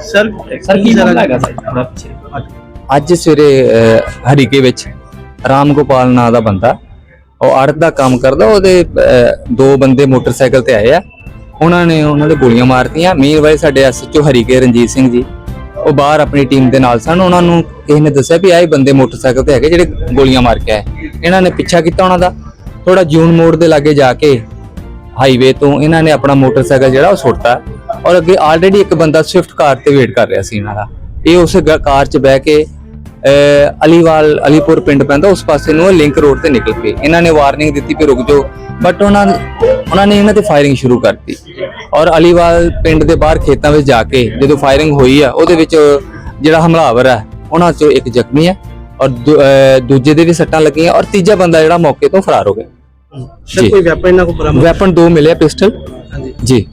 Sir sir ਕੀ ਮਾਮਲਾ ਹੈਗਾ sir? ਥੋੜਾ ਪਿੱਛੇ। ਅੱਜ ਸਵੇਰੇ ਹਰੀਕੇ ਵਿੱਚ ਰਾਮ ਗੋਪਾਲ ਨਾਂ ਦਾ ਬੰਦਾ ਉਹ ਆੜਤ ਦਾ ਕੰਮ ਕਰਦਾ ਉਹਦੇ ਦੋ ਬੰਦੇ ਮੋਟਰਸਾਈਕਲ ਤੇ ਆਏ ਆ। ਉਹਨਾਂ ਨੇ ਉਹਨਾਂ ਦੇ ਗੋਲੀਆਂ ਮਾਰਤੀਆਂ। ਮੀਨਵਾਈਲ ਸਾਡੇ ਐਸਐਚਓ ਹਰੀਕੇ ਰਣਜੀਤ ਸਿੰਘ ਜੀ ਉਹ ਬਾਹਰ ਆਪਣੀ ਟੀਮ ਦੇ ਨਾਲ ਸਨ। ਉਹਨਾਂ ਨੂੰ ਕਿਸੇ ਨੇ ਦੱਸਿਆ ਵੀ ਆਏ ਬੰਦੇ ਮੋਟਰਸਾਈਕਲ ਤੇ ਹੈਗੇ ਜਿਹੜੇ ਗੋਲੀਆਂ ਮਾਰ ਕੇ ਆਏ। ਇਹਨਾਂ ਨੇ ਪਿੱਛਾ ਕੀਤਾ ਉਹਨਾਂ ਦਾ। ਥੋੜਾ ਜੂਨ ਮੋੜ ਦੇ ਲਾਗੇ ਜਾ ਕੇ ਹਾਈਵੇ ਤੋਂ ਇਹਨਾਂ ਨੇ ਆਪਣਾ ਮੋਟਰਸਾਈਕਲ ਜਿਹੜਾ ਉਹ ਸੁੱਟਤਾ ਔਰ ਅੱਗੇ ਆਲਰੇਡੀ ਇੱਕ ਬੰਦਾ ਸਵਿਫਟ ਕਾਰ ਤੇ ਵੇਟ ਕਰ ਰਿਹਾ ਸੀ ਇਹਨਾਂ ਦਾ। ਇਹ ਉਸ ਕਾਰ 'ਚ ਬਹਿ ਕੇ ਅਲੀਵਾਲ, ਅਲੀਪੁਰ ਪਿੰਡ ਪੈਂਦਾ, ਉਸ ਪਾਸੇ ਨੂੰ ਲਿੰਕ ਰੋਡ ਤੇ ਨਿਕਲ ਪਏ। ਇਹਨਾਂ ਨੇ ਵਾਰਨਿੰਗ ਦਿੱਤੀ ਕਿ ਰੁਕ ਜਾਓ। ਬਟ ਉਹਨਾਂ ਉਹਨਾਂ ਨੇ ਇਹਨਾਂ ਤੇ ਫਾਇਰਿੰਗ ਸ਼ੁਰੂ ਕਰਤੀ। ਔਰ ਅਲੀਵਾਲ ਪਿੰਡ ਦੇ ਬਾਹਰ ਖੇਤਾਂ ਵਿੱਚ ਜਾ ਕੇ ਜਦੋਂ ਫਾਇਰਿੰਗ ਹੋਈ ਆ, ਉਹਦੇ ਵਿੱਚ ਜਿਹੜਾ ਹਮਲਾਵਰ ਹੈ ਉਹਨਾਂ 'ਚੋਂ ਇੱਕ ਜ਼ਖਮੀ ਹੈ ਔਰ ਦੂਜੇ ਦੇ ਵੀ ਸੱਟਾਂ ਲੱਗੀਆਂ ਔਰ ਤੀਜਾ ਬੰਦਾ ਜਿਹੜਾ ਮੌਕੇ ਤੋਂ ਫਰਾਰ ਹੋ ਗਿਆ। ਸਰ। ਕੋਈ ਵੈਪਨ ਇਹਨਾਂ ਕੋਲ ਬਰਾਮਦ ਵੈਪਨ ਦੋ ਮਿਲੇ ਪਿਸਟਲ ਹਾਂਜੀ। ਜੀ।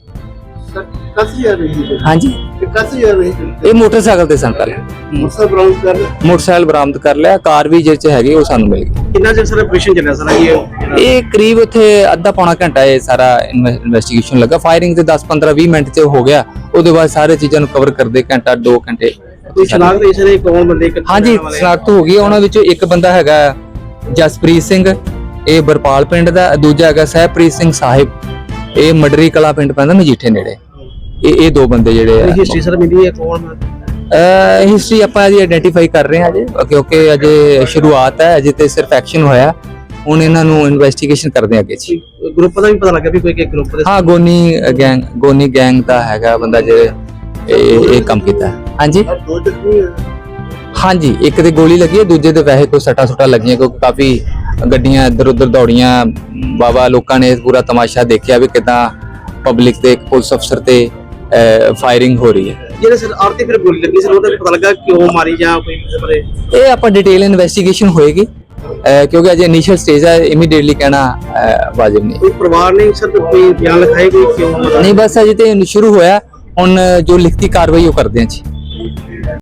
ਸਰ ਕਸੀ ਆ ਰਹੀ ਹੈ ਹਾਂਜੀ। ਕਸੀ ਆ ਰਹੀ ਹੈ ਇਹ ਮੋਟਰਸਾਈਕਲ ਤੇ ਸਨ ਪਹਿਲੇ ਕਰ ਮੋਟਰਸਾਈਕਲ ਬਰਾਮਦ ਕਰ ਲਿਆ ਕਾਰ ਵੀ ਜਿਹਦੇ ਚ ਹੈਗੀ ਉਹ ਸਾਨੂੰ ਮਿਲ ਗਈ। ਕਿੰਨਾ ਚਿਰ ਸਰ ਆਪਰੇਸ਼ਨ ਚੱਲਿਆ ਸਰ ਇਹ? ਇਹ ਕਰੀਬ ਉੱਥੇ ਅੱਧਾ ਪੌਣਾ ਘੰਟਾ ਇਹ ਸਾਰਾ ਇਨਵੈਸਟੀਗੇਸ਼ਨ ਲੱਗਾ। ਫਾਇਰਿੰਗ ਤੇ 10 15 20 ਮਿੰਟ ਤੇ ਹੋ ਗਿਆ। ਉਹਦੇ ਬਾਅਦ ਸਾਰੇ ਚੀਜ਼ਾਂ ਨੂੰ ਕਵਰ ਕਰਦੇ ਘੰਟਾ 2 ਘੰਟੇ। ਕੋਈ ਸ਼ਨਾਖਤ ਇਸ ਦੇ ਕੌਣ ਬੰਦੇ ਕਿੱਥੇ ਹਾਂਜੀ ਰਹਿਣ ਵਾਲੇ? ਸਨਾਖਤ ਹੋ ਗਈ ਹੈ। ਉਹਨਾਂ ਵਿੱਚੋਂ ਇੱਕ ਬੰਦਾ ਹੈਗਾ ਜਸਪ੍ਰੀਤ ਸਿੰਘ। ਇਹ ਬਰਪਾਲ ਪਿੰਡ ਦਾ ਦੂਜਾ ਹੈਗਾ ਸਹਿਬਪ੍ਰੀਤ ਸਿੰਘ ਸਾਹਿਬ। ਇਹ ਮਡਰੀ ਕਲਾ ਪਿੰਡ ਪੈਂਦਾ ਮਜੀਠੇ ਨੇੜੇ। ਇਹ ਇਹ ਦੋ ਬੰਦੇ ਜਿਹੜੇ ਆ। ਹਿਸਟਰੀ ਸਰ ਮਿਲੀ ਹੈ ਕੌਣ ਹਿਸਟਰੀ ਆਪਾਂ ਇਹਦੀ ਆਇਡੈਂਟੀਫਾਈ ਕਰ ਰਹੇ ਹਾਂ ਅਜੇ। ਕਿਉਂਕਿ ਅਜੇ ਸ਼ੁਰੂਆਤ ਹੈ ਅਜੇ ਤੇ ਸਿਰਫ ਐਕਸ਼ਨ ਹੋਇਆ। ਹੁਣ ਇਹਨਾਂ ਨੂੰ ਇਨਵੈਸਟੀਗੇਸ਼ਨ ਕਰਦੇ ਅੱਗੇ ਜੀ। ਗਰੁੱਪ ਦਾ ਵੀ ਪਤਾ ਲੱਗਾ ਵੀ ਕੋਈ ਕਿ ਗਰੁੱਪ ਦੇ ਹਾਂ ਗੋਨੀ ਗੈਂਗ ਗੋਨੀ ਗੈਂਗ ਦਾ ਹੈਗਾ ਬੰਦਾ ਜਿਹੜੇ ਇਹ ਇਹ ਕੰਮ ਕੀਤਾ। ਹਾਂਜੀ? ਹਾਂਜੀ ਇੱਕ ਤੇ ਗੋਲੀ ਲੱਗੀ ਹੈ ਦੂਜੇ ਤੇ ਵੈਸੇ ਕੋਈ ਸੱਟਾਂ ਸੁੱਟਾਂ ਲੱਗੀਆਂ ਕਿਉਂਕਿ ਕਾਫੀ ਗੱਡੀਆਂ ਇੱਧਰ ਉੱਧਰ ਦੌੜੀਆਂ। ਬਾਬਾ ਲੋਕਾਂ ਨੇ ਪੂਰਾ ਤਮਾਸ਼ਾ ਦੇਖਿਆ ਵੀ ਕਿਦਾਂ ਪਬਲਿਕ ਤੇ ਇੱਕ ਪੁਲਿਸ ਅਫਸਰ ਤੇ ਫਾਇਰਿੰਗ ਹੋ ਰਹੀ ਹੈ। ਜਿਹੜੇ ਸਰ ਆਰਤੀ ਫਿਰ ਗੋਲੀ ਲੱਗੀ ਸਰ ਉਹਦਾ ਵੀ ਪਤਾ ਲੱਗਾ ਕਿਉਂ ਮਾਰੀ ਜਾਂ ਕੋਈ ਕਿਸੇ ਬਾਰੇ ਇਹ ਆਪਾਂ ਡਿਟੇਲ ਇਨਵੈਸਟੀਗੇਸ਼ਨ ਹੋਏਗੀ। ਅਹ ਕਿਉਂਕਿ ਅਜੇ ਇਨੀਸ਼ੀਅਲ ਸਟੇਜ ਹੈ ਇਮੀਡੀਏਟਲੀ ਕਹਿਣਾ ਅਹ, ਵਾਜਿਬ ਨਹੀਂ। ਕੋਈ ਪਰਿਵਾਰ ਨੇ ਸਰ ਕੋਈ ਬਿਆਨ ਲਿਖਾਏ ਕੋਈ ਕਿਉਂ? ਨਹੀਂ ਬਸ ਅਜੇ ਤੇ ਸ਼ੁਰੂ ਹੋਇਆ। ਹੁਣ ਜੋ ਲਿਖਤੀ ਕਾਰਵਾਈ ਉਹ ਕਰਦੇ ਹਾਂ ਜੀ।